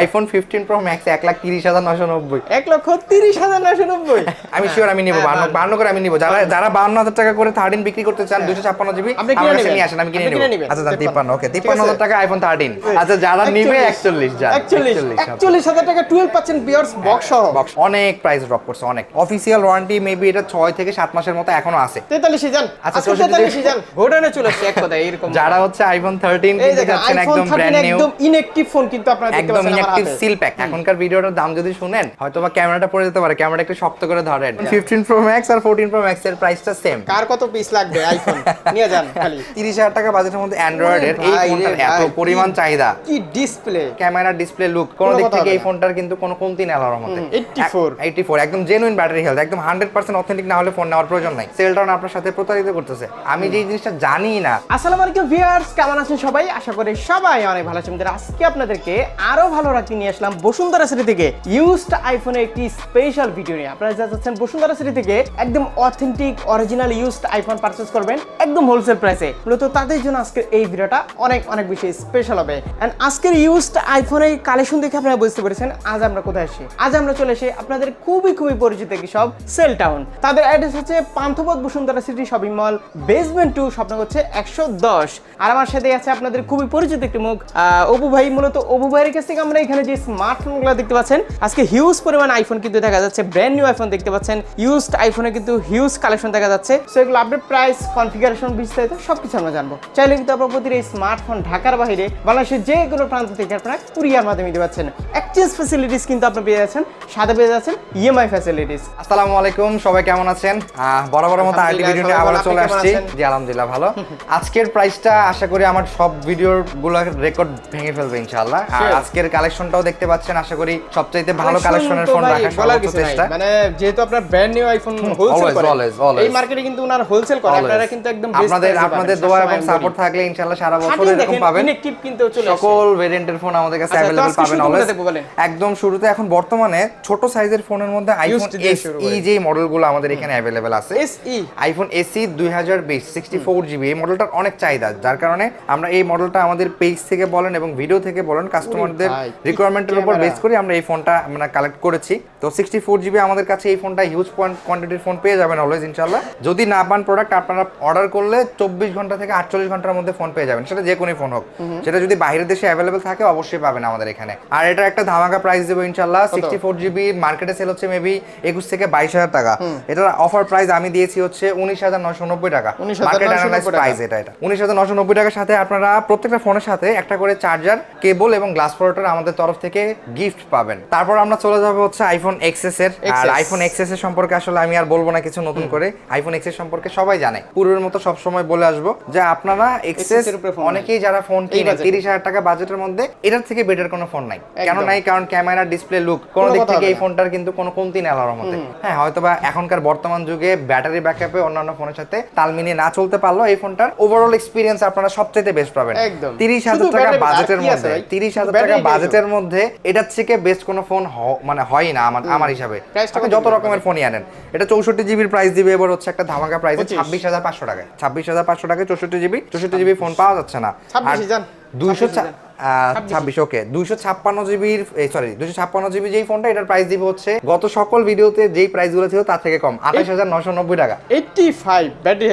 IPhone fifteen pro max এক লাখ তিরিশ হাজার নশো নব্বই। এক লক্ষ তিরিশ হাজার নশো নব্বই। আমি শিওর আমি নিবো হ্যাঁ, বান্ন বান্ন। বান্ন করে আমি নিবো। যারা যারা বান্ন হাজার টাকা করে থার্টিন বিক্রি করতে চান দুশো ছাপ্পান্ন জিবি আমার কাছে নিয়ে আসেন আমি কিনে নেব। আচ্ছা তিপ্পান্ন। ওকে। তিপ্পান্ন হাজার টাকা আইফোন থার্টিন আচ্ছা যারা নিবে একচল্লিশ যান। একচল্লিশ। একচল্লিশ হাজার টাকা টুয়েলভ বিয়ার্স বক্স সহ। বক্স অনেক প্রাইস ড্রপ করছে অনেক। অফিসিয়াল ওয়ারেন্টি মেবি এটা ছয় থেকে সাত মাসের মতো এখনও আছে। তেতাল্লিশে যান। আচ্ছা, আজকে 64 তেতাল্লিশে যান। গোডাউনে চলে আসছে এক কথা এরকম। যারা হচ্ছে আইফোন থার্টিন কিনতে যাচ্ছেন একদম ব্র্যান্ড 13 নিউ একদম ইনঅ্যাক্টিভ ফোন কিন্তু আপনারা দেখতে পাচ্ছেন। ইনঅ্যাক্টিভ সিল প্যাক এখনকার ভিডিওটার দাম যদি শুনেন হয়তো বা ক্যামেরাটা পড়ে যেতে পারে। ক্যামেরাটা একটু শক্ত করে ধরেন। ফিফটিন প্রো ম্যাক্স আর ফোরটিন প্রো ম্যাক্স এর প্রাইসটা সেম কার কত পিস লাগবে আইফোন নিয়ে যান খালি। তিরিশ হাজার টাকা বাজেটের মধ্যে অ্যান্ড্রয়েডের এই ফোনটার এত পরিমাণ চাহিদা। কি ডিসপ্লে ক্যামেরা ডিসপ্লে লুক কোন দিক থেকে এই ফোনটার কিন্তু কোনো কমতি নেই আল্লাহর মতে হুম, 84 84 একদম জেনুইন ব্যাটারি হেলথ একদম 100% অথেন্টিক না হলে ফোন নেওয়ার প্রয়োজন নাই। সেল সেলটাউন আপনার সাথে প্রতারিত করতেছে। আমি যেই জিনিসটা জানি না। আসসালামু আলাইকুম ভিউয়ার্স কেমন আছেন সবাই? আশা করি সবাই অনেক ভালো আছেন। আজকে আপনাদেরকে আরও ভালো রাখতে নিয়ে আসলাম বসুন্ধরা সিটি থেকে। ইউজড আইফোনের একটি স্পেশাল ভিডিও নিয়ে। আপনারা যা যাচ্ছেন বসুন্ধরা সিটি থেকে, একদম authentic original used iPhone purchase করবেন, একদম হোলসেল প্রাইসে মূলত তাদের জন্য আজকের এই ভিডিওটা অনেক অনেক বেশি স্পেশাল হবে। এন্ড আজকের ইউজড আইফোনের কালেকশন দেখে আপনারা বুঝতে পেরেছেন আজ আমরা কোথায় আসি। আজ আমরা চলে এসে আপনাদের খুবই খুবই পরিচিত একটি সব সেল টাউন তাদের অ্যাড্রেস হচ্ছে Panthapath Bashundhara city shopping mall basement two স্বপ্ন হচ্ছে একশো দশ। আর আমার সাথে আছে আপনাদের খুবই পরিচিত একটি মুখ অপু ভাই। মূলত অপু ভাইয়ের কাছ থেকে আমরা এখানে যে স্মার্টফোনগুলো দেখতে পাচ্ছেন আজকে হিউজ পরিমাণ আইফোন কিন্তু দেখা যাচ্ছে ব্র্যান্ড নিউ আইফোন দেখতে পাচ্ছেন ইউজড আইফোনে কিন্তু হিউজ কালেকশন দেখা যাচ্ছে। সো এগুলো আপডেট প্রাইস কনফিগারেশন বিস্তারিত সবকিছু আমরা জানব। চাইলে কিন্তু আপনার প্রতির এই স্মার্টফোন ঢাকার বাইরে বাংলাদেশের যে কোনো প্রান্ত থেকে আপনারা কুরিয়ার মাধ্যমে দিতে পারছেন। এক্সচেঞ্জ ফ্যাসিলিটিস কিন্তু আপনি পেয়ে যাচ্ছেন সাথে পেয়ে যাচ্ছেন ইএমআই ফ্যাসিলিটিস আসসালামু আলাইকুম সবাই কেমন আছেন? আহ, বরাবর মতো আলহামদুলিল্লাহ, ভিডিও নিয়ে আবার চলে আসছি। জি আলহামদুলিল্লাহ ভালো। আজকের প্রাইসটা আশা করি আমার সব ভিডিওরগুলো রেকর্ড ভেঙে ফেলবে ইনশাআল্লাহ। আর. আজকের কালেকশনটাও দেখতে পাচ্ছেন আশা করি সবচাইতে ভালো কালেকশনের ফোন রাখার সর্বোচ্চ চেষ্টা। মানে যেহেতু আপনার ব্র্যান্ড নিউ আইফোন হোলসেল করে. এই মার্কেটে কিন্তু উনার হোলসেল করে। আপনারা কিন্তু একদম best আপনাদের আপনাদের দোয়া এবং সাপোর্ট থাকলে ইনশাআল্লাহ সারা বছর এরকম পাবেন। কিন্তু চলে। সকল ভেরিয়েন্টের ফোন আমাদের কাছে আচ্ছা, তো অ্যাভেলেবল আজকে পাবেন অলওয়েজ একদম শুরুতে এখন বর্তমানে ছোট সাইজের ফোনের মধ্যে আইফোন Used দিয়ে এস শুরু ই করি। যে মডেলগুলো আমাদের এখানে অ্যাভেলেবল আছে SE আইফোন এসি দুই হাজার বিশ সিক্সটি ফোর জিবি এই মডেলটার অনেক চাহিদা যার কারণে আমরা এই মডেলটা আমাদের পেজ থেকে বলেন এবং ভিডিও থেকে বলেন কাস্টমারদের রিকোয়ারমেন্টের উপর বেস করে আমরা এই ফোনটা আমরা কালেক্ট করেছি। তো সিক্সটি ফোর জিবি আমাদের কাছে এই ফোনটা হিউজ কোয়ান্টিটির ফোন পেয়ে যাবেন অলওয়েজ ইনশাল্লাহ যদি না পান প্রোডাক্ট আপনারা অর্ডার করলে চব্বিশ ঘণ্টা থেকে আটচল্লিশ ঘণ্টার মধ্যে ফোন পেয়ে যাবেন। সেটা যে কোনো ফোন হোক সেটা যদি বাইরের দেশে অ্যাভেলেবেল থাকে অবশ্যই পাবেন আমাদের এখানে। আর এটা একটা ধামাকা প্রাইস দেবো ইনশাল্লাহ সিক্সটি ফোর জিবি মার্কেটে সেল হচ্ছে মেবি একুশ থেকে বাইশ হাজার টাকা। এটার অফার প্রাইস আমি দিয়েছি হচ্ছে উনিশ হাজার নশো নব্বই টাকা। মার্কেট অ্যানালাইজ প্রাইস এটা এটা। উনিশ হাজার নশো নব্বই টাকার সাথে আপনারা প্রত্যেকটা ফোনের সাথে একটা করে চার্জার কেবল এবং গ্লাস প্রোডাক্টর আমাদের তরফ থেকে গিফট পাবেন। তারপর আমরা চলে যাব হচ্ছে আইফোন এক্সএস এর। আর আইফোন এক্সএস এর সম্পর্কে আসলে আমি আর বলব না কিছু নতুন করে। আইফোন এক্সএস সম্পর্কে সবাই জানে। পূর্বের মতো সব সময় বলে আসব যে আপনারা এক্সএস phone অনেকেই যারা ফোন কিনে তিরিশ হাজার টাকা বাজেটের মধ্যে এটার থেকে বেটার কোনো ফোন নাই। কেন নাই কারণ ক্যামেরা ডিসপ্লে লুক কোনো দিক থেকে এই ফোনটার কিন্তু কোনো কমতি নেই আল্লাহর মতে হ্যাঁ হয়তো বা এখনকার বর্তমান যুগে ব্যাটারি ব্যাকআপে অন্যান্য ফোনের সাথে তাল মিলিয়ে না চলতে পারল এই ফোনটার ওভারঅল এক্সপিরিয়েন্স আপনারা সবচেয়ে বেস্ট পাবেন। তিরিশ হাজার টাকা বাজেটের মধ্যে তিরিশ হাজার টাকা তো। বাজেটের মধ্যে এটার থেকে বেস্ট কোনো ফোন মানে হয় না আমার আমার হিসাবে। আপনি যত? রকমের ফোনই আনেন। এটা চৌষট্টি জিবির প্রাইস দিবে এবার হচ্ছে একটা ধামাকা প্রাইস 25 ছাব্বিশ হাজার পাঁচশো টাকায়। ছাব্বিশ হাজার পাঁচশো টাকায় চৌষট্টি জিবি চৌষট্টি জিবি ফোন পাওয়া যাচ্ছে না। আর দুইশো 26 যান। ছাব্বিশ ওকে দুইশো ছাপ্পান্ন জিবির সরি দুইশো ছাপ্পান্ন জিবি যেই ফোনটা এটার প্রাইস দিবে হচ্ছে গত সকল ভিডিওতে যেই প্রাইসগুলো ছিল তার থেকে কম আঠাশ হাজার নশো নব্বই টাকা। 85 ব্যাটারি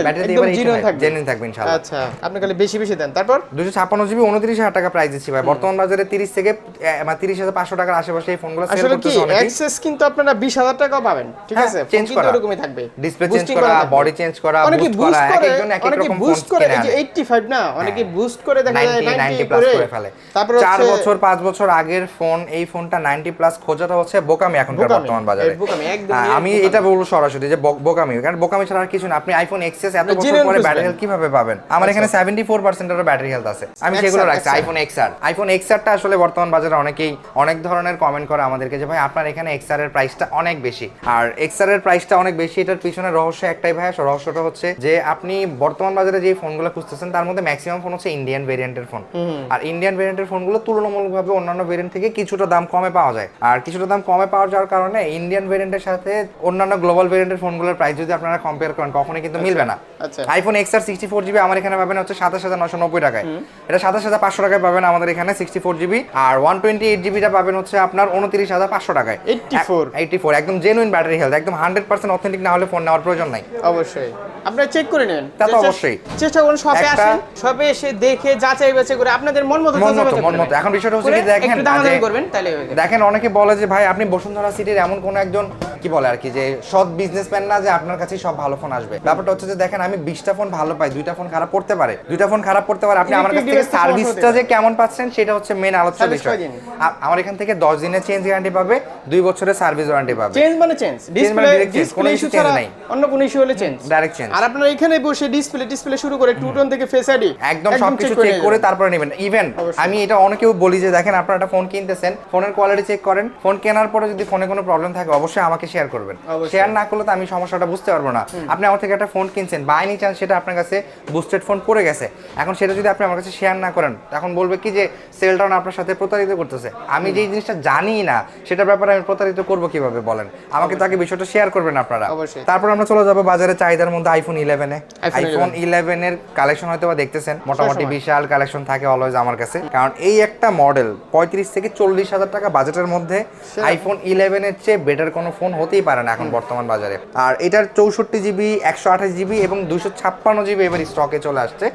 জেনুইন থাকবে। ইনশাআল্লাহ। আচ্ছা আপনি খালি বেশি বেশি দেন। তারপর? দুশো ছাপ্পান্ন জিবি উনত্রিশ হাজার টাকা প্রাইস দিচ্ছি ভাই। বর্তমান বাজারে তিরিশ থেকে মানে তিরিশ হাজার পাঁচশো টাকার আশেপাশে এই ফোনগুলো আসলে কি অ্যাক্সেস কিন্তু আপনারা 20000 টাকাও পাবেন ঠিক হ্যাঁ, আছে? ফোন করা। এরকমই থাকবে। Change Boosting করা, body change করা, অনেকে বুস্ট করে অনেকে বুস্ট করে এই যে। 85 না অনেকে বুস্ট করে দেখা যায় 90 90 90 প্লাস করে ফেলে। তারপর চার বছর পাঁচ বছর আগের ফোন এই ফোনটা 90 প্লাস খোঁজাটা হচ্ছে বোকামি এখনকার বর্তমান বাজারে। হ্যাঁ, আমি এটা বলব সরাসরি যে বোকামি কারণ বোকামি ছাড়া আর কিছু না। আপনি আইফোন এক্সএস এত বছর পরে ব্যাটারি হেলথ কীভাবে পাবেন? আমার এখানে 74% এর ব্যাটারি হেলথ আছে। আমি সেগুলো রাখছি আইফোন এক্সআর আইফোন এক্সআরটা আসলে বর্তমান বাজারে অনেকেই অনেক ধরনের কমেন্ট করে আমাদেরকে যে ভাই আপনার এখানে এক্সআর এর প্রাইসটা অনেক বেশি। আর এক্সআর এর প্রাইসটা অনেক বেশি এটার পিছনে রহস্য একটাই ভাই রহস্যটা হচ্ছে যে আপনি বর্তমান বাজারে যে ফোনগুলো খুঁজতেছেন তার মধ্যে ম্যাক্সিমাম ফোন হচ্ছে ইন্ডিয়ান ভেরিয়েন্টের ফোন আর ইন্ডিয়ান ভেরিয়েন্টের ফোনগুলো তুলনামূলকভাবে অন্যান্য ভেরিয়েন্ট থেকে কিছুটা দাম কমে পাওয়া যায়। আর কিছুটা দাম কমে পাওয়া যাওয়ার কারণে ইন্ডিয়ান ভেরিয়েন্টের সাথে অন্যান্য গ্লোবাল ভেরিয়েন্টের ফোনগুলোর প্রাইস যদি আপনারা কম্পেয়ার করেন কখনোই কিন্তু মিলবে না। আচ্ছা। আইফোন এক্স আর সিক্সটি ফোর জিবি আমার এখানে পাবেন হচ্ছে সাতাশ হাজার নশো নব্বই টাকায়। এটা সাতাশ হাজার পাঁচশো টাকায় পাবেন আমাদের এখানে সিক্সটি ফোর জিবি আর ওয়ান টোয়েন্টি এইট জিবিটা পাবেন হচ্ছে আপনার উনত্রিশ হাজার পাঁচশো টাকায়। 84 এইটি ফোর একদম জেনুইন ব্যাটারি হেলথ একদম হান্ড্রেড পার্সেন্ট অথেন্টিক না হলে ফোন নেওয়ার প্রয়োজন নাই। অবশ্যই। আপনারা চেক করে নেবেন। তা তো অবশ্যই। চেষ্টা করুন শপে আসেন। শপে এসে দেখে যাচাই বাছাই করে আপনাদের মন মতো মন যাচাই মতো, বাছাই মন করে মতো। নেবেন। এখন বিষয়টা হচ্ছে কি দেখেন, করবেন তাহলে দেখেন অনেকে বলে যে ভাই আপনি বসুন্ধরা সিটির এমন কোন একজন কি বলে আর কি যে সৎ বিজনেসম্যান না যে আপনার কাছে সব ভালো ফোন আসবে? ব্যাপারটা হচ্ছে যে দেখেন আমি বিশটা ফোন ভালো পাই দুইটা ফোন খারাপ পড়তে পারে। দুইটা ফোন খারাপ পড়তে পারে আপনি আমার কাছ থেকে সার্ভিসটা যে কেমন পাচ্ছেন সেটা হচ্ছে মেন আলোচ্য বিষয়। আমার এখান থেকে দশ দিনের চেঞ্জ গ্যারান্টি পাবে দুই বছরের সার্ভিস ওয়ারেন্টি পাবে। চেঞ্জ মানে চেঞ্জ ডিসপ্লে কোনো ইস্যু ছাড়া নাই। অন্য কোনো ইস্যু হলে চেঞ্জ ডাইরেক্ট চেঞ্জ আর আপনারা এখানে বসে ডিসপ্লে ডিসপ্লে শুরু করে টু টোন থেকে ফেস আইডি একদম সবকিছু চেক করে তারপরে নেবেন। ইভেন। আমি এটা অনেকেও বলি যে দেখেন আপনারা একটা ফোন কিনতেছেন ফোনের কোয়ালিটি চেক করেন ফোন কেনার পরে যদি ফোনে কোনো প্রবলেম থাকে অবশ্যই আমাকে শেয়ার করবেন। শেয়ার না করলে তো আমি সমস্যাটা বুঝতে পারব না। আপনি আমার থেকে একটা ফোন কিনছেন বাই এনি চান্স সেটা আপনার কাছে বুস্টেড ফোন পড়ে গেছে। এখন সেটা যদি আপনি আমার কাছে শেয়ার না করেন তখন বলবে কি যে সেলটাউন আপনার সাথে প্রতারিত করতেছে। আমি যেই জিনিসটা জানি না সেটার ব্যাপারে আমি প্রতারিত করব কীভাবে বলেন? আমাকে তাকে বিষয়টা শেয়ার করবেন আপনারা। তারপর আমরা চলে যাব বাজারে চাহিদার মধ্যে আইফোন ইলেভেনে আইফোন ইলেভেনের কালেকশন হয়তো বা দেখতেছেন। মোটামুটি বিশাল কালেকশন থাকে অলওয়েজ আমার কাছে। কারণ এই একটা মডেল পঁয়ত্রিশ থেকে চল্লিশ হাজার টাকা বাজেটের মধ্যে আইফোন ইলেভেনের চেয়ে বেটার কোনো ফোন হতেই পারে না এখন বর্তমান বাজারে। আর এটার চৌষট্টি জিবি একশো আঠাশ জিবি এবং দুশো ছাপ্পান্ন জিবি এবার স্টকে চলে আসছে।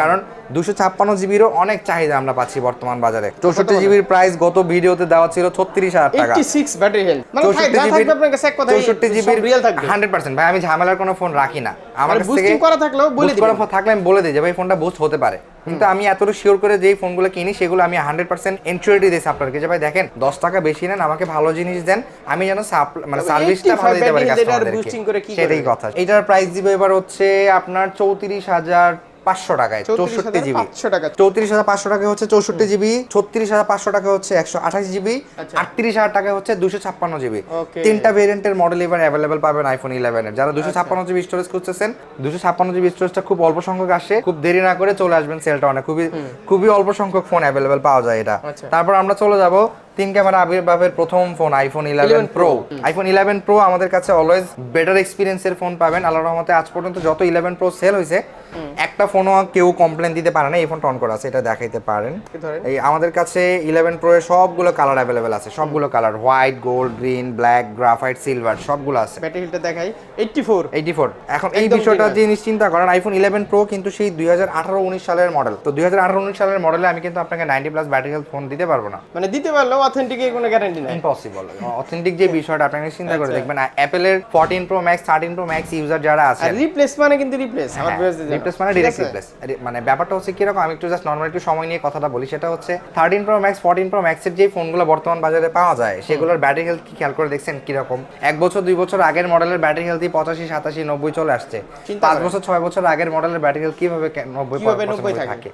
কারণ দুশো ছাপ্পান্ন জিবিরও অনেক চাহিদা আমরা পাচ্ছি বর্তমান বাজারে। চৌষট্টি জিবির প্রাইস গত ভিডিওতে দেওয়া ছিল ছত্রিশ হাজার টাকা। 86 ব্যাটারি হেলথ মানে চৌষট্টি জিবির চৌষট্টি জিবির হান্ড্রেড পার্সেন্ট ভাই আমি ঝামেলার কোনো ফোন রাখি না। আমার মানে বুস্টিং করা থাকলেও বলে দিই করা থাকলে আমি বলে দিই যে ভাই ফোনটা বুস্ট হতে পারে। কিন্তু আমি এতটুকু শিওর করে যেই ফোনগুলো কিনি সেগুলো আমি হান্ড্রেড পার্সেন্ট এনশিওরিটি দিয়েছি আপনাকে যে ভাই দেখেন দশ টাকা বেশি নেন আমাকে ভালো জিনিস দেন আমি যেন মানে সার্ভিসটা ভালো দিতে পারি সেটাই কথা। এটার প্রাইস দিবে এবার হচ্ছে আপনার চৌত্রিশ হাজার পাঁচশো টাকায় চৌষট্টি জিবি। চৌত্রিশ হাজার পাঁচশো টাকা হচ্ছে চৌষট্টি জিবি ছত্রিশ হাজার পাঁচশো টাকা হচ্ছে একশো আঠাশ জিবি আচ্ছা। আটত্রিশ হাজার টাকা হচ্ছে দুশো ছাপ্পান্ন জিবি। তিনটা ভেরিয়েন্টের মডেল এবার অ্যাভেলেবেল পাবেন আইফোন ইলেভেনের যারা দুশো ছাপ্পান্ন জিবি স্টোরেজ খুঁজতেছেন দুশো ছাপ্পান্ন জিবি স্টোরেজটা খুব অল্প সংখ্যক আসে। খুব দেরি না করে চলে আসবেন সেলটা অনেক। খুবই খুবই অল্প সংখ্যক ফোন অ্যাভেলেবেল পাওয়া যায় এটা। আচ্ছা। তারপর আমরা চলে যাব তিন ক্যামেরা আবির্ভাবের প্রথম phone iPhone eleven pro iPhone eleven pro আমাদের কাছে অলওয়েজ বেটার এক্সপিরিয়েন্সের ফোন পাবেন। আল্লাহ রহমতে আজ পর্যন্ত যত ইলেভেন প্রো সেল হয়েছে একটা ফোনও কেউ কমপ্লেন দিতে পারে না এই ফোনটা অন করা আছে এটা দেখাইতে পারেন। এই আমাদের কাছে ইলেভেন প্রো এর সবগুলো কালার অ্যাভেলেবেল আছে সবগুলো colour white gold green black graphite silver সবগুলো আছে। ব্যাটারি হেলথটা দেখাই 84 এইটি ফোর এখন এই বিষয়টা। জিনিস চিন্তা করেন আইফোন ইলেভেন প্রো কিন্তু সেই দুই হাজার আঠারো উনিশ সালের মডেল তো দুই হাজার আঠারো উনিশ সালের মডেলে আমি কিন্তু আপনাকে ninety plus battery health phone দিতে পারব না। মানে দিতে পারলেও অথেন্টিক কোনো গ্যারান্টি নাই। ইম্পসিবল অথেন্টিক যে বিষয়টা আপনাকে চিন্তা করে আচ্ছা। দেখবেন অ্যাপেলের fourteen pro max thirteen pro max user যারা আছেন। রিপ্লেস মানে কিন্তু রিপ্লেস আমার রিপ্লেস মানে ডিরেক্ট রিপ্লেস মানে ব্যাপারটা হচ্ছে কীরকম আমি একটু জাস্ট নর্মাল একটু সময় নিয়ে কথাটা বলি সেটা হচ্ছে thirteen pro max fourteen pro ম্যাক্সের যে ফোনগুলো বর্তমান বাজারে পাওয়া যায় সেগুলোর ব্যাটারি হেলথ কি খেয়াল করে দেখছেন কীরকম? এক বছর দুই বছর আগের মডেলের ব্যাটারি হেলথই পঁচাশি সাতাশি নব্বই চলে আসছে। পাঁচ বছর ছয় বছর আগের মডেলের ব্যাটারি হেলথ কীভাবে কে- নব্বই কীভাবে 90 থাকে?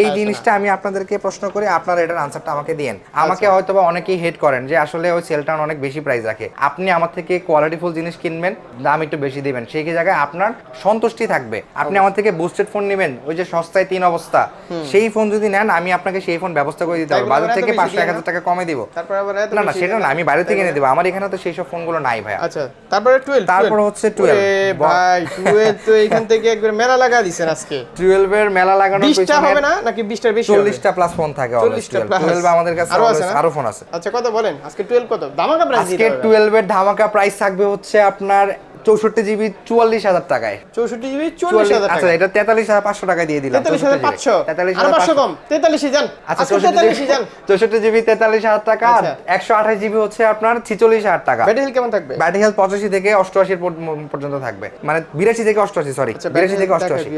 এই জিনিসটা আমি আপনাদেরকে প্রশ্ন করি আপনারা এটার আনসারটা আমাকে দিয়েন। আচ্ছা। আমাকে হয়তো বা অনেকেই হেড করেন যে আসলে ওই সেলটাউন অনেক বেশি প্রাইস রাখে। আপনি আমার থেকে কোয়ালিটিফুল জিনিস কিনবেন দাম একটু বেশি দিবেন সেই জায়গায় আপনার সন্তুষ্টি থাকবে। আপনি আমার থেকে বুস্টেড ফোন নেবেন ওই যে সস্তায় তিন অবস্থা সেই ফোন যদি নেন আমি আপনাকে সেই ফোন ব্যবস্থা করে দিতে পারব। বাজার থেকে পাঁচশো এক হাজার টাকা কমে দিব। না না সেটা না আমি বাইরে থেকে এনে দেবো। আমার এখানে তো সেই সব ফোনগুলো নাই ভাইয়া। আচ্ছা তারপরে 12 তারপর হচ্ছে 12 ওরে ভাই 12 তো এখান থেকে একবার মেলা লাগা দিছেন আজকে। টুয়েলভের মেলা লাগানোর 20টা হবে না? নাকি 20টার বেশি চল্লিশটা প্লাস ফোন থাকে 40টা plus। টুয়েলভ আমাদের কাছে আরও ফোন আছে। আচ্ছা কত বলেন? আজকে 12 কত? দামাকা প্রাইস আজকে টুয়েলভের ধামাকা প্রাইস থাকবে হচ্ছে আপনার চৌষট্টি জিবি চুয়াল্লিশ হাজার টাকায়। 64 জিবি চুয়াল্লিশ 44000 আচ্ছা এটা তেতাল্লিশ হাজার পাঁচশো টাকায় দিয়ে দিলাম 43500 তেতাল্লিশ আর 500 কম 43 যান আচ্ছা চৌষট্টি 43 যান চৌষট্টি জিবি তেতাল্লিশ হাজার টাকা আচ্ছা। একশো আঠাশ জিবি হচ্ছে আপনার ছিচল্লিশ হাজার টাকা। ব্যাটারি হেলথ কেমন থাকবে? ব্যাটারি হেলথ পঁচাশি থেকে অষ্টআশি পর্যন্ত থাকবে। মানে বিরাশি থেকে অষ্টআশি সরি আচ্ছা বিরাশি থেকে অষ্টআশি।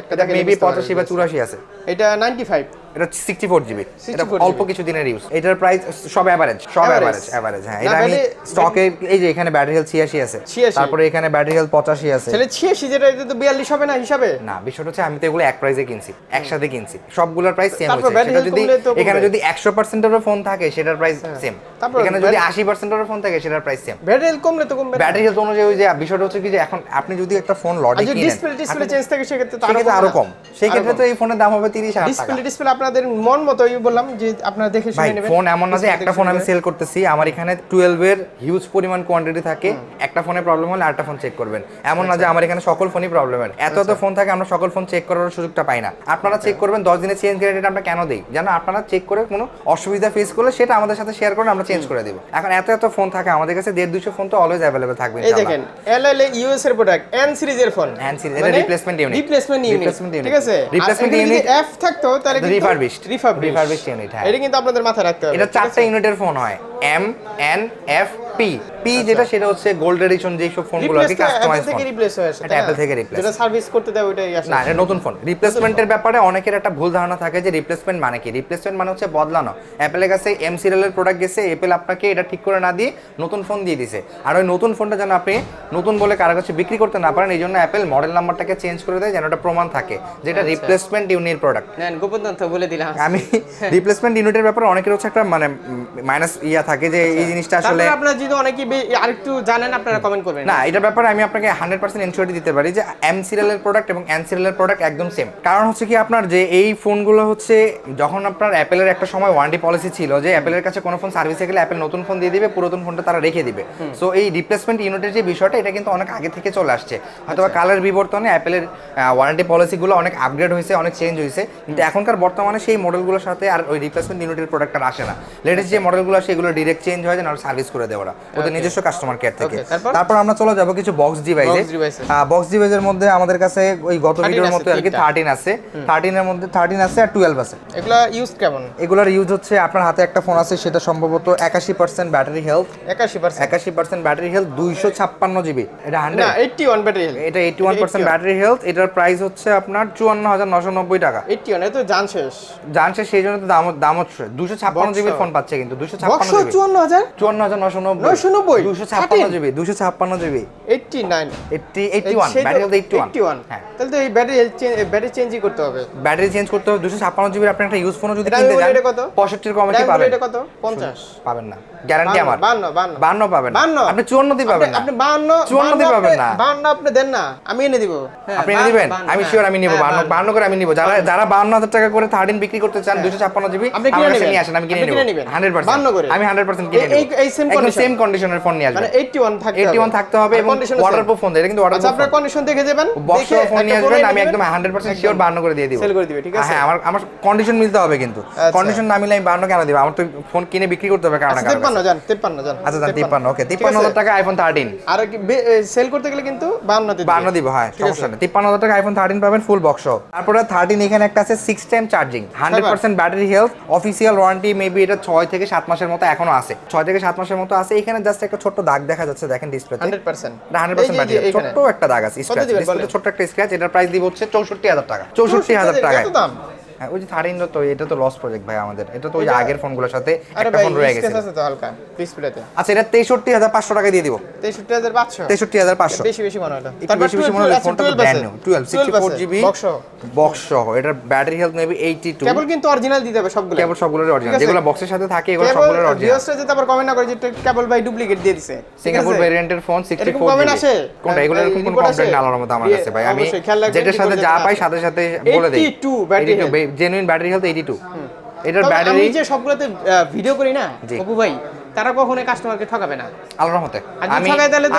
একটা মেবি পঁচাশি বা। চুরাশি আছে। এটা 95 এটা সিক্সটি ফোর জিবি এটা অল্প কিছু দিনের ইউজ এটার প্রাইস সব অ্যাভারেজ সব? অ্যাভারেজ অ্যাভারেজ হ্যাঁ। এটা আমি স্টকে এই যে এখানে ব্যাটারি হেলথ ছিয়াশি আছে। তারপরে এখানে ব্যাটারি হেলথ পঁচাশি আছে। ছেলে 86 যেটা এটা তো 42 হবে না হিসাবে? না বিষয়টা হচ্ছে আমি তো এগুলো এক প্রাইসে কিনছি একসাথে কিনছি। সবগুলোর প্রাইস সেম হচ্ছে। সেটা যদি কমবে। এখানে যদি একশো পার্সেন্টের ফোন থাকে সেটার প্রাইস সেম এখানে যদি bat- আশি পার্সেন্টের ফোন থাকে সেটার প্রাইস সেম ব্যাটারি হেলথ কমলে তো কমবে ব্যাটারি হেলথ অনুযায়ী যে বিষয়টা হচ্ছে কি যে এখন আপনি যদি একটা ফোন লটে কিনেন ডিসপ্লে ডিসপ্লে চেঞ্জ থাকে সেক্ষেত্রে তো আরও কম। সেক্ষেত্রে তো এই ফোনের দাম হবে তিরিশ হাজার টাকা। ডিসপ্লে ডিসপ্লে আপনাদের মন মতোই বললাম যে আপনারা দেখে শুনে নেবেন। ফোন এমন না যে একটা ফোন আমি সেল করতেছি আমার এখানে টুয়েলভ এর হিউজ পরিমাণ কোয়ান্টিটি থাকে একটা ফোনে প্রবলেম হলে আরেকটা ফোন চেক করবেন। এমন না যে আচ্ছা। আমার এখানে সকল ফোনই প্রবলেমের এত এত ফোন থাকে আমরা সকল ফোন চেক করার সুযোগটা পাই না। আপনারা চেক করবেন দশ দিনে চেঞ্জ গ্যারেন্টি আমরা কেন দিই? যেন আপনারা চেক করে কোনো অসুবিধা ফেস করলে সেটা আমাদের সাথে শেয়ার করে আমরা চেঞ্জ করে দিব। এখন এত এত ফোন থাকে আমাদের কাছে দেড় দুশো ফোন তো অলওয়েজ অ্যাভেলেবল থাকবে এই দেখেন এলএলএ ইউএস এর প্রোডাক্ট এন সিরিজের ফোন N series, এটা replacement unit। রিপ্লেসমেন্ট ইউনিট ঠিক আছে? যদি unit- এফ থাকতো তাহলে কিন্তু রিফারবিশড ইউনিট হ্যাঁ। এটা কিন্তু আপনাদের মাথায় রাখতে হবে। এটা চারটা ইউনিটের ফোন হয়। M N F P P যেটা সেটা হচ্ছে গোল্ড এডিশন যেই সব ফোনগুলো তো কাস্টমাইজ থেকে ফোন রিপ্লেস হয়েছে এটা Apple থেকে replace। যেটা সার্ভিস করতে দেয় ওইটাই আসে। না এটা নতুন ফোন রিপ্লেসমেন্টের ব্যাপারে অনেকের একটা ভুল ধারণা থাকে যে রিপ্লেসমেন্ট মানে কি? রিপ্লেসমেন্ট মানে হচ্ছে বদলানো। অ্যাপেলের কাছে এম সিরিয়ালের প্রোডাক্ট গেছে অ্যাপেল আপনাকে এটা ঠিক করে না দিয়ে নতুন ফোন দিয়ে দিছে। আর ওই নতুন ফোনটা যেন আপনি নতুন বলে কারও কাছে বিক্রি করতে না পারেন এই জন্য অ্যাপেল মডেল নাম্বারটাকে চেঞ্জ করে দেয় যেন ওটা প্রমাণ থাকে যেটা আচ্ছা। রিপ্লেসমেন্ট ইউনিট প্রোডাক্ট গোপন তথ্য বলে দিলাম। আমি রিপ্লেসমেন্ট ইউনিটের ব্যাপারে অনেকের হচ্ছে একটা মানে মাইনাস ইয়া থাকে যে এই জিনিসটা আসলে আপনারা যদি অনেকে আরেকটু জানেন আপনারা কমেন্ট করবেন। না এটার ব্যাপারে আমি আপনাকে হান্ড্রেড পার্সেন্ট ইনশিওরিটি দিতে পারি যে এম সিরিয়ালের প্রোডাক্ট এবং এন সিরিয়ালের প্রোডাক্ট একদম সেম কারণ হচ্ছে কি আপনার যে এই ফোনগুলো হচ্ছে যখন আপনার অ্যাপেলের একটা সময় ওয়ারেন্টি পলিসি ছিল যে অ্যাপেলের কাছে কোনো ফোন সার্ভিসে গেলে অ্যাপেল নতুন ফোন দিয়ে দিবে পুরাতন ফোনটা তারা রেখে দিবে। সো এই রিপ্লেসমেন্ট ইউনিটের যে বিষয়টা এটা কিন্তু অনেক আগে থেকে চলে আসছে। হয়তো কালার বিবর্তনে অ্যাপেলের ওয়ারেন্টি পলিসিগুলো অনেক আপগ্রেড হয়েছে অনেক চেঞ্জ হয়েছে। কিন্তু এখনকার বর্তমানে সেই মডেলগুলোর সাথে আর ওই রিপ্লেসমেন্ট ইউনিটের প্রোডাক্ট আর আসে না। লেটেস্ট যে মডেলগুলো আসে এগুলো ডিরেক্ট চেঞ্জ হয় যেন না সার্ভিস করে দেয় ওরা। ওদের নিজস্ব কাস্টমার কেয়ার থেকে। তারপর? আমরা চলে যাব কিছু বক্স ডিভাইসে বক্স ডিভাইসের মধ্যে আমাদের কাছে ওই গত ভিডিওর মতো আর কি। থার্টিন আছে। থার্টিনের মধ্যে থার্টিন আছে আর টুয়েলভ আছে। এগুলা ইউজ কেমন? এগুলোর ইউজ হচ্ছে আপনার হাতে একটা ফোন আছে সেটা সম্ভবত একাশি পার্সেন্ট ব্যাটারি হেলথ একাশি পার্সেন্ট একাশি পার্সেন্ট ব্যাটারি হেলথ দুইশো ছাপ্পান্ন জিবি এটা না হান্ড্রেড এইটটি ওয়ান ব্যাটারি এটা eighty one percent battery health এটার প্রাইস হচ্ছে আপনার চুয়ান্ন হাজার নশো নব্বই টাকা। এইটটি ওয়ান তো জান শেষ। জানছে সেই জন্য তো দাম দাম হচ্ছে দুশো ছাপ্পান্ন জিবি ফোন পাচ্ছে কিন্তু দুশো ছাপ্পান্ন চুয়ান্ন হাজার চুয়ান্ন হাজার নশো নব্বই। 990? দুশো ছাপ্পান্ন জিবি দুশো ছাপ্পান্ন GB. Eighty nine. Eighty eighty one battery হ্যাঁ। তাহলে তো এই ব্যাটারি ব্যাটারি চেঞ্জই করতে হবে। ব্যাটারি চেঞ্জ করতে হবে জিবি আপনি একটা ইউজ যদি কিনতে যান এটা কত? কমে কি পাবেন? এটা কত? পঞ্চাশ। পাবেন না। গ্যারান্টি আমার। বান্ন বান্ন। বান্ন পাবেন বান্ন। আপনি চুয়ান্ন দিয়ে পাবেন আপনি- না। আপনি বান্ন চুয়ান্ন বান্ন দিয়ে পাবেন না। বান্ন আপনি দেন না। আমি এনে দিব। হ্যাঁ, আপনি এনে দিবেন? আমি হ্যাঁ। শিওর আমি নিবো। হ্যাঁ, বান্ন বান্ন। বান্ন করে আমি নিবো। যারা যারা বান্ন হাজার টাকা করে থার্টিন বিক্রি করতে চান দুশো ছাপ্পান্ন জিবি আপনি কিনে নেবেন। আমি কিনে নিবো। করে। আমি হান্ড্রেড পার্সেন্ট কিনে এই- নেব। condition। সেম কন্ডিশনের ফোন নিয়ে মানে 81 থাকতে হবে। থাকতে হবে এবং ওয়াটারপ্রুফ ফোন এটা কিন্তু আচ্ছা ওয়াটারপ্রুফ আপনার কন্ডিশন দেখে যাবেন বক্স ফোন নিয়ে আসবেন আমি একদম হান্ড্রেড পার্সেন্ট শিওর বান্ন করে দিয়ে দিব। Sell করে দিবে, ঠিক আছে? হ্যাঁ আমার আমার কন্ডিশন মিলতে হবে কিন্তু। আচ্ছা। কন্ডিশন না মিলে আমি বান্ন কেন দিব? আমার তো ফোন কিনে বিক্রি করতে হবে কারণ আচ্ছা, তেপ্পান্ন যান তেপ্পান্ন যান আচ্ছা যান তিপ্পান্ন। ওকে ঠিক তিপ্পান্ন আছে? হাজার টাকা আইফোন থার্টিন আর কি সেল করতে গেলে কিন্তু বান্ন দিতে বান্ন দিব। হ্যাঁ সমস্যা নেই। তিপ্পান্ন হাজার টাকা আইফোন থার্টিন পাবেন ফুল বক্স তারপরে থার্টিন এখানে একটা আছে six time charging hundred percent battery health official warranty maybe এটা ছয় থেকে সাত মাসের মতো এখনও আছে। ছয় থেকে সাত মাসের মতো আছে এখানে জাস্ট একটা ছোট্ট দাগ দেখা যাচ্ছে দেখেন ডিসপ্লেতে hundred percent. Hundred percent battery ছোট্ট একটা দাগ আছে স্ক্র্যাচ ডিসপ্লেতে? ছোট্ট একটা স্ক্র্যাচ এটার প্রাইস দিব হচ্ছে চৌষট্টি হাজার টাকা। চৌষট্টি হাজার টাকায়। এত দাম? ওই যে থার্টিন তো এটা তো লস প্রজেক্ট ভাই আমাদের। এটা তো ওই আগের ফোনগুলোর সাথে একটা ফোন রয়ে গেছে আছে তো হালকা ডিসপ্লেতে আচ্ছা এটা তেষট্টি হাজার পাঁচশো টাকা দিয়ে দিব। তেষট্টি হাজার পাঁচশো? তেষট্টি হাজার পাঁচশো। বেশি বেশি মনে হয় এটা। একটু বেশি বেশি মনে হয় আছে, ফোনটা 12 ব্র্যান্ড নিউ 12 64 আছে, জিবি box বক্স সহ। এটার ব্যাটারি হেলথ মেবি 82 কেবল কিন্তু অরিজিনাল দিতে হবে সবগুলো কেবল সবগুলোর অরিজিনাল যেগুলো বক্সের সাথে থাকে এগুলো সবগুলোর অরিজিনাল ভিউয়ার্সরা যাতে আবার কমেন্ট না করে যে কেবল ভাই ডুপ্লিকেট দিয়ে দিছে। সিঙ্গাপুর ভেরিয়েন্টের ফোন এরকম 64 comment জিবি আসে? কোনটা? এগুলো এরকম কোনো কমপ্লেইন আসে? আলার মতো আমার কাছে ভাই। আমি যেটার সাথে যা পাই সাথে সাথে বলে দেই। 82 battery health। Genuine battery health 82 এটার ব্যাটারি আমি যে সবগুলোতে ভিডিও করি না অপু ভাই তারা কখনো কাস্টমারকে ঠকাবে না। আল্লাহর রহমতে। আমি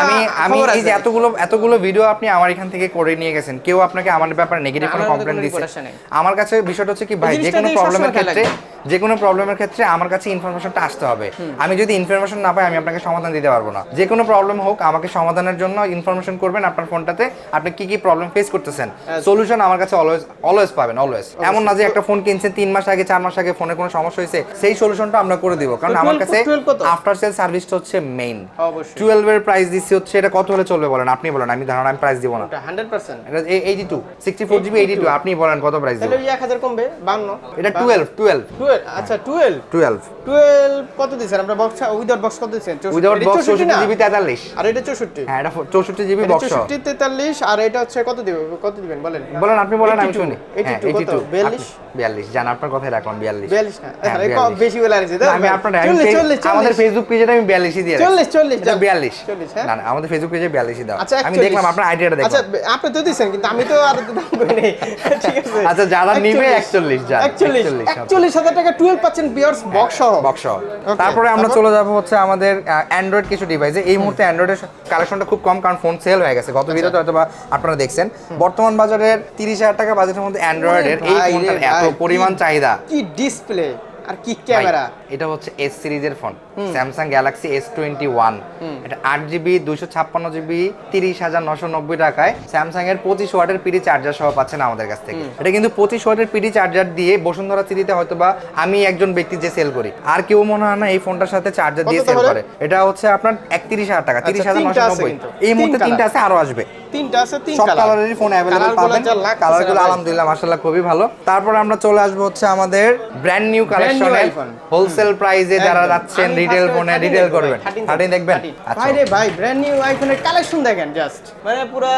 আমি আমি এই যে এতগুলো এতগুলো ভিডিও আপনি আমার এখান থেকে করে নিয়ে গেছেন কেউ আপনাকে আমার ব্যাপারে নেগেটিভ কোনো আসে নাই। আমার কাছে বিষয়টা হচ্ছে কি ভাই যে কোনো প্রবলেমের ক্ষেত্রে যে কোনো প্রবলেমের ক্ষেত্রে আমার কাছে ইনফরমেশনটা আসতে হবে। আমি যদি ইনফরমেশন না পাই আমি আপনাকে সমাধান দিতে পারব না। যে কোনো প্রবলেম হোক আমাকে সমাধানের জন্য ইনফরমেশন করবেন আপনার ফোনটাতে। আপনি কি কি প্রবলেম ফেস করতেছেন? সলিউশন আমার কাছে অলওয়েজ অলওয়েজ পাবেন অলওয়েজ এমন না যে একটা ফোন কিনছেন তিন মাস আগে চার মাস আগে ফোনে কোনো সমস্যা হয়েছে সেই সলিউশনটা আমরা করে দিব। কারণ আমার কাছে আফটার সেল সার্ভিসটা হচ্ছে মেইন অবশ্যই। টুয়েলভ এর প্রাইস দিচ্ছি হচ্ছে এটা কত হলে চলবে বলেন? আপনি বলেন আমি ধারণা আমি প্রাইস দিব না। 100% এটা eighty two sixty four GB eighty two আপনি বলেন কত প্রাইস দিব? তাহলে ওই 1000 কমবে 52 এটা টুয়েলভ টুয়েলভ আচ্ছা টুয়েলভ টুয়েলভ টুয়েলভ কত দিচ্ছেন আমরা বক্স উইদাউট বক্স কত দিচ্ছেন উইদাউট বক্স 64 জিবি তেতাল্লিশ। আর এটা চৌষট্টি। হ্যাঁ এটা চৌষট্টি জিবি বক্স চৌষট্টি তেতাল্লিশ আর এটা হচ্ছে কত দিবে কত দিবেন? বলেন। বলেন আপনি বলেন আমি শুনি। 82 কত? 42? বিয়াল্লিশ জান আপনার কথাই রাখলাম বিয়াল্লিশ। বিয়াল্লিশ না। আরে, কম বেশি বলে আনছি আমি আপনার আমি চল্লিশ পে- চল্লিশ আমাদের ফেসবুক পেজে আমি দিয়ে এটা হ্যাঁ? না না আমাদের ফেসবুক পেজে দাও। আচ্ছা আমি দেখলাম আপনার আইডিয়াটা আচ্ছা আপনি তো কিন্তু আমি তো আর দাম করি নাই। ঠিক আছে আচ্ছা, যারা নিবে 41 যান, 41 41 41 টাকা 12 পাচ্ছেন বিয়ার্স বক্স সহ। বক্স সহ। তারপরে আমরা চলে যাব হচ্ছে আমাদের অ্যান্ড্রয়েড কিছু ডিভাইসে এই মুহূর্তে অ্যান্ড্রয়েডের কালেকশনটা খুব কম কারণ ফোন সেল হয়ে গেছে। গত আচ্ছা। ভিডিওতে হয়তো বা আপনারা দেখছেন। বর্তমান বাজারের তিরিশ হাজার টাকা বাজেটের মধ্যে অ্যান্ড্রয়েডের এই ফোনটার এত পরিমাণ চাহিদা। কি ডিসপ্লে আর কি ক্যামেরা? এটা হচ্ছে এস সিরিজের phone. Samsung Galaxy S twenty one এটা আট জিবি দুইশো ছাপ্পান্ন জিবি তিরিশ হাজার নশো নব্বই টাকায়। স্যামসাং এর পঁচিশ ওয়াটের পিডি চার্জার সহ পাচ্ছেন আমাদের কাছ থেকে। এটা কিন্তু পঁচিশ ওয়াটের পিডি চার্জার দিয়ে বসুন্ধরা সিটিতে হয়তো বা আমি একজন ব্যক্তি যে সেল করি। আর কেউ মনে হয় না এই ফোনটার সাথে চার্জার দিয়ে সেল করে। এটা হচ্ছে আপনার একত্রিশ হাজার টাকা তিরিশ হাজার নশো নব্বই। এই মুহূর্তে তিন তিনটা আছে আরও আসবে। তিনটা আছে তিন কালার কালারেরই ফোন অ্যাভেলেবল পাবেন। কালারগুলো আলহামদুলিল্লাহ মাশাআল্লাহ খুবই ভালো। তারপর আমরা চলে আসব হচ্ছে আমাদের ব্র্যান্ড নিউ কালেকশনের হোলসেল প্রাইসে যারা যাচ্ছেন রিটেল ফোনে রিটেল করবেন। থার্টিন দেখবেন? আচ্ছা ভাই রে ভাই ব্র্যান্ড নিউ আইফোনের কালেকশন দেখেন জাস্ট মানে পুরা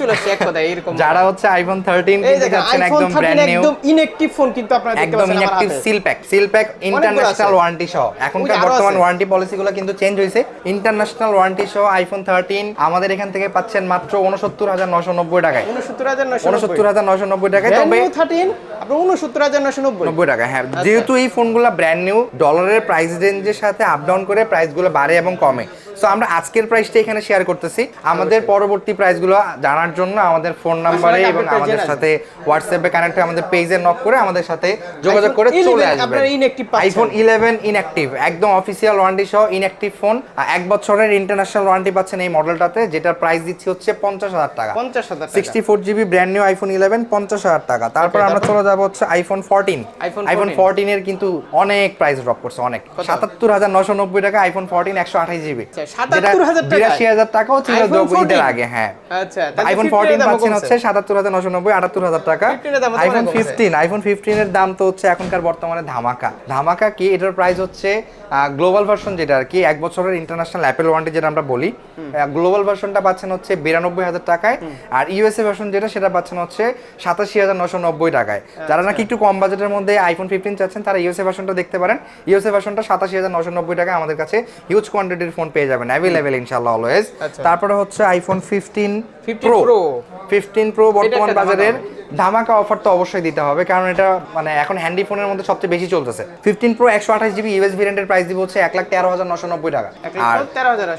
চলে আসছে এক কথায় এরকম। যারা হচ্ছে আইফোন থার্টিন এই কিনতে যাচ্ছেন একদম ব্র্যান্ড নিউ একদম ইনঅ্যাকটিভ ফোন কিন্তু আপনারা দেখতে পাচ্ছেন আমার inactive seal pack seal pack international warranty সহ। এখনকার বর্তমান। ওয়ারেন্টি পলিসিগুলো কিন্তু চেঞ্জ হয়েছে। ইন্টারন্যাশনাল ওয়ারেন্টি সহ আইফোন থার্টিন আমাদের এখান থেকে পাচ্ছেন মাত্র উনসত্তর হাজার নশো নব্বই টাকায়। উনসত্তর হাজার নশো উনসত্তর হাজার নশো নব্বই টাকায়। তবে থার্টিন আপনার উনসত্তর হাজার নশো নব্বই। নব্বই টাকা হ্যাঁ আচ্ছা। যেহেতু এই ফোনগুলো ব্র্যান্ড নিউ ডলারের প্রাইস রেঞ্জের সাথে আপ ডাউন করে প্রাইসগুলো বাড়ে এবং কমে। সো আমরা আজকের প্রাইসটা এখানে শেয়ার করতেছি। আমাদের পরবর্তী প্রাইসগুলো জানার জন্য আমাদের ফোন নাম্বারে এবং আমাদের সাথে হোয়াটসঅ্যাপে কানেক্ট হয়ে আমাদের পেজে নক করে আমাদের সাথে যোগাযোগ করে চলে আসবেন। আইফোন ইলেভেন ইনঅ্যাক্টিভ একদম অফিসিয়াল ওয়ারেন্টি সহ ইনঅ্যাক্টিভ ফোন এক বছরের ইন্টারন্যাশনাল ওয়ারেন্টি পাচ্ছেন এই মডেলটাতে যেটার প্রাইস দিচ্ছি হচ্ছে পঞ্চাশ হাজার টাকা। পঞ্চাশ হাজার sixty four GB brand new iPhone eleven পঞ্চাশ হাজার টাকা। তারপর আমরা চলে যাব হচ্ছে আইফোন ফোরটিন আইফোন 14 ফোরটিনের কিন্তু অনেক প্রাইস ড্রপ করছে অনেক? সাতাত্তর হাজার নশো নব্বই টাকা আইফোন ফোরটিন একশো আঠাশ জিবি আচ্ছা, 77,000 টাকায়? বিরাশি হাজার টাকাও ছিল ঈদের আগে হ্যাঁ। আচ্ছা আইফোন ফোরটিন পাচ্ছেন হচ্ছে সাতাত্তর হাজার নশো নব্বই আটাত্তর হাজার 15 এর দাম তো আইফোন অনেক কমছে। ফিফটিন আইফোন ফিফটিনের দাম তো হচ্ছে এখনকার বর্তমানে ধামাকা। ধামাকা কি? এটার প্রাইস হচ্ছে গ্লোবাল ভার্সন যেটা আর কি এক বছরের ইন্টারন্যাশনাল অ্যাপেল ওয়ারেন্টি যেটা আমরা বলি। গ্লোবাল ভার্সনটা পাচ্ছেন হচ্ছে বিরানব্বই হাজার টাকায় আর ইউএসএ ভার্সন যেটা সেটা পাচ্ছেন হচ্ছে সাতাশি হাজার নশো নব্বই টাকায়। যারা নাকি একটু কম বাজেটের মধ্যে আইফোন ফিফটিন চাচ্ছেন তারা ইউএসএ ভার্সনটা দেখতে পারেন। ইউএসএ ভার্সনটা সাতাশি হাজার নশো নব্বই টাকায় আমাদের কাছে হিউজ কোয়ান্টিটির ফোন পেয়ে যাবেন। অ্যাভেলেবেল ইনশাল্লাহ অলওয়েজ আচ্ছা। তারপরে হচ্ছে iPhone fifteen 15 pro. Fifteen pro বর্তমান বাজারের ধামাকা অফার তো অবশ্যই দিতে হবে কারণ এটা মানে এখন হ্যান্ডি ফোনের মধ্যে সবচেয়ে বেশি চলতেছে। ফিফটিন প্রো একশো আঠাশ জিবি ইউএস ভেরিয়েন্টের প্রাইস দিব হচ্ছে এক লাখ তেরো হাজার নশো নব্বই টাকা। আর।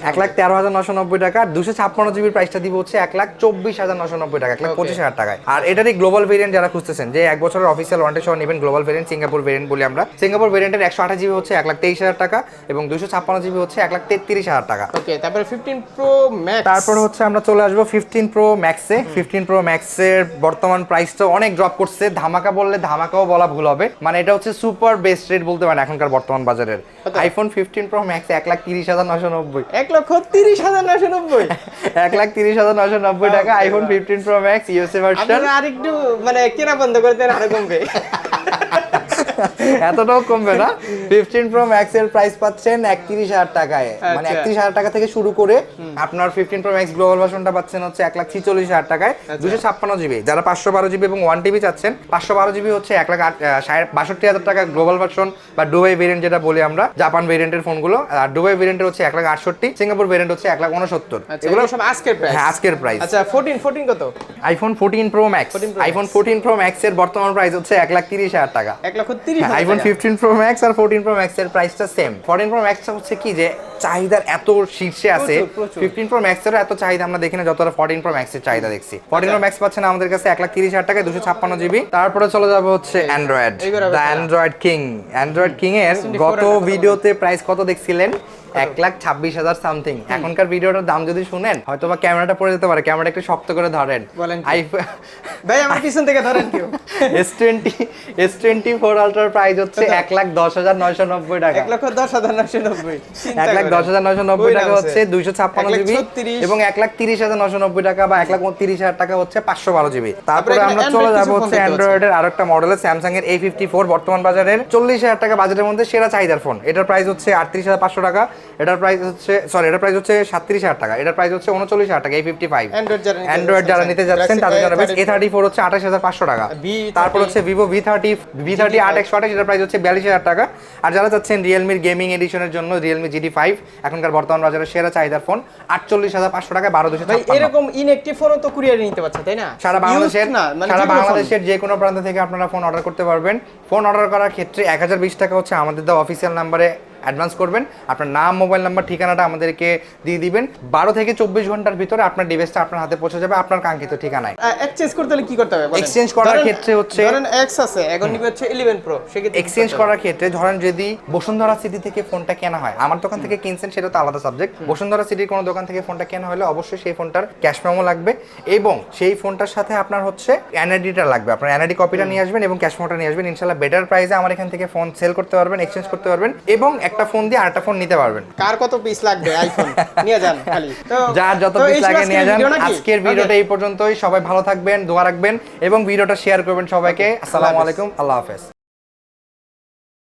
এক লাখ তেরো হাজার নশো নব্বই টাকা দুশো ছাপ্পান্ন জিবির প্রাইসটা দিব হচ্ছে এক লাখ চব্বিশ হাজার নশো নব্বই টাকা এক লাখ পঁচিশ হাজার টাকায়। আর এটারই গ্লোবাল ভেরিয়েন্ট যারা খুঁজতেছেন যে এক বছরের অফিসিয়াল ওয়ারেন্টি সহ নেবেন গ্লোবাল ভেরিয়েন্ট সিঙ্গাপুর ভেরিয়েন্ট বলি আমরা সিঙ্গাপুর ভেরিয়েন্টের একশো আঠাশ জিবি হচ্ছে এক লাখ তেইশ হাজার টাকা এবং দুশো ছাপ্পান্ন জিবি হচ্ছে এক লাখ তেত্রিশ হাজার টাকা। ওকে তারপরে ফিফটিন প্রো ম্যাক্স তারপর হচ্ছে আমরা চলে আসব ফিফটিন প্রো ম্যাক্সে ফিফটিন প্রো ম্যাক্সের বর্তমান প্রাইসটা অনেক ড্রপ করছে। ধামাকা বললে ধামাকাও বলা ভুল হবে। মানে এটা হচ্ছে সুপার বেস্ট রেট বলতে পারেন এখনকার বর্তমান বাজারের? আইফোন ফিফটিন প্রো ম্যাক্স এক লাখ তিরিশ হাজার নশো নব্বই। এক লক্ষ তিরিশ হাজার নশো নব্বই। এক লাখ তিরিশ হাজার নশো নব্বই টাকা iPhone fifteen pro max USA version আপনারা আরেকটু মানে কেনা বন্ধ করে দেন আরও কমবে। এতটাও কমবে না। ফিফটিন প্রো ম্যাক্স এর প্রাইস পাচ্ছেন একত্রিশ হাজার টাকায়। মানে আচ্ছা। একত্রিশ হাজার টাকা থেকে শুরু করে আপনার ফিফটিন প্রো ম্যাক্স গ্লোবাল ভার্সনটা পাচ্ছেন হচ্ছে এক লাখ ছিচল্লিশ হাজার টাকায়। আচ্ছা। দুশো ছাপ্পান্ন জিবি যারা পাঁচশো বারো জিবি এবং ওয়ান টিবি চাচ্ছেন পাঁচশো বারো জিবি হচ্ছে এক লাখ ষাট বাষট্টি হাজার টাকা গ্লোবাল ভার্সন বা ডুবাই ভেরিয়েন্ট যেটা বলি আমরা জাপান ভেরিয়েন্টের ফোনগুলো আর ডুবাই ভেরিয়েন্টের হচ্ছে এক লাখ আটষট্টি সিঙ্গাপুর ভেরিয়েন্ট হচ্ছে এক লাখ উনসত্তর। আচ্ছা এগুলো সব আজকের প্রাইস হ্যাঁ আজকের প্রাইস আচ্ছা ফোরটিন ফোরটিন কত? IPhone fourteen pro max iPhone fourteen pro max এর বর্তমান প্রাইস হচ্ছে এক লাখ তিরিশ হাজার টাকা। এক লক্ষ হাজার আইফোন ফিফটিন প্রো ম্যাক্স আর ফোরটিন প্রো ম্যাক্স এর প্রাইসটা সেম ফোরটিন প্রো ম্যাক্সটা হচ্ছে কি যে চাহিদার এত শীর্ষে আছে। ফিফটিন প্রো ম্যাক্সেরও এত চাহিদা আমরা দেখি না যতটা ফোরটিন প্রো ম্যাক্সের চাহিদা দেখছি। ফোরটিন প্রো ম্যাক্স পাচ্ছেন আমাদের কাছে এক লাখ তিরিশ হাজার টাকায় দুশো ছাপ্পান্ন জিবি। তারপরে চলে যাবে হচ্ছে Android. Android king Android king এর গত ভিডিওতে প্রাইস কত দেখছিলেন? এক লাখ ছাব্বিশ হাজার সামথিং এখনকার ভিডিওটার দাম যদি শুনেন হয়তো বা ক্যামেরাটা পড়ে যেতে পারে। ক্যামেরাটা একটু শক্ত করে ধরেন। বলেন ভাই আমার পিছন থেকে ধরেন কেউ। S twenty S twenty four আলট্রার price হচ্ছে এক লাখ দশ হাজার নয়শো নব্বই টাকা। এক লক্ষ দশ হাজার নশো নব্বই। এক লাখ দশ হাজার নয়শো নব্বই টাকা হচ্ছে দুইশো ছাপ্পান্ন জিবি এবং এক লাখ তিরিশ হাজার নয়শো নব্বই টাকা বা এক লাখ তিরিশ হাজার টাকা হচ্ছে পাঁচশো বারো জিবি। তারপরে আমরা চলে যাব হচ্ছে অ্যান্ড্রয়েডের আরও একটা মডেল স্যামসাং এর এ ফিফটি ফোর বর্তমান বাজারের চল্লিশ হাজার টাকা বাজেটের মধ্যে সেরা চাহিদার ফোন এটার প্রাইস হচ্ছে আটত্রিশ হাজার পাঁচশো টাকা। এটার প্রাইস হচ্ছে সরি এটার প্রাইস হচ্ছে সাতত্রিশ হাজার টাকা। এটার প্রাইস হচ্ছে উনচল্লিশ হাজার টাকা এই ফিফটি ফাইভ Android যারা নিতে অ্যান্ড্রয়েড যারা যাচ্ছেন, নিতে যাচ্ছেন তাদের জন্য A34 এ থার্টি ফোর হচ্ছে আঠাশ হাজার পাঁচশো টাকা। তারপর হচ্ছে Vivo V thirty V thirty আট একশো আঠাশ এটার প্রাইস হচ্ছে বিয়াল্লিশ হাজার টাকা। আর যারা চাচ্ছেন রিয়েলমির গেমিং এডিশনের জন্য রিয়েলমি জিডি ফাইভ এখনকার বর্তমান বাজারে সেরা চাহিদার ফোন আটচল্লিশ হাজার পাঁচশো টাকা বারো দুশো ভাই এরকম ইনএক্টিভ ফোনও তো কুরিয়ারে নিতে পারছে তাই না? সারা বাংলাদেশের না মানে সারা। বাংলাদেশের যে কোনো প্রান্ত থেকে আপনারা ফোন অর্ডার করতে পারবেন। ফোন অর্ডার করার ক্ষেত্রে এক হাজার বিশ টাকা হচ্ছে আমাদের দেওয়া অফিসিয়াল নাম্বারে অ্যাডভান্স করবেন। আপনার নাম মোবাইল নাম্বার ঠিকানাটা আমাদেরকে দিয়ে দিবেন। বারো থেকে চব্বিশ ঘণ্টার ভিতরে আপনার ডিভাইসটা আপনার হাতে পৌঁছে যাবে আপনার কাঙ্ক্ষিত ঠিকানায়। এক্সচেঞ্জ করতে হলে কি করতে হবে? Exchange করার ক্ষেত্রে হচ্ছে- ধরেন এক্স আছে এখন নিবে হচ্ছে 11 প্রো সেক্ষেত্রে এক্সচেঞ্জ করার ক্ষেত্রে ধরেন যদি বসুন্ধরা সিটি থেকে ফোনটা কেনা হয় আমার দোকান থেকে কিনছেন সেটা তো আলাদা সাবজেক্ট বসুন্ধরা সিটির কোনো দোকান থেকে ফোনটা কেনা হলে অবশ্যই সেই ফোনটার ক্যাশ মেমো লাগবে এবং সেই ফোনটার সাথে আপনার হচ্ছে এনআইডিটা লাগবে। আপনার এনআইডি কপিটা নিয়ে আসবেন এবং ক্যাশ মেমোটা নিয়ে আসবেন। ইনশাল্লাহ বেটার প্রাইসে আমার এখান থেকে ফোন সেল করতে পারবেন এক্সচেঞ্জ করতে পারবেন এবং একটা ফোন দিয়ে আরেকটা ফোন নিতে পারবেন। কার কত পিস লাগবে আইফোন নিয়ে যান খালি। তো যার যত পিস লাগে নিয়ে যান। আজকের ভিডিওটা এই পর্যন্তই। সবাই ভালো থাকবেন দোয়া রাখবেন এবং ভিডিওটা শেয়ার করবেন সবাইকে। আসসালামু আলাইকুম। আল্লাহ হাফেজ।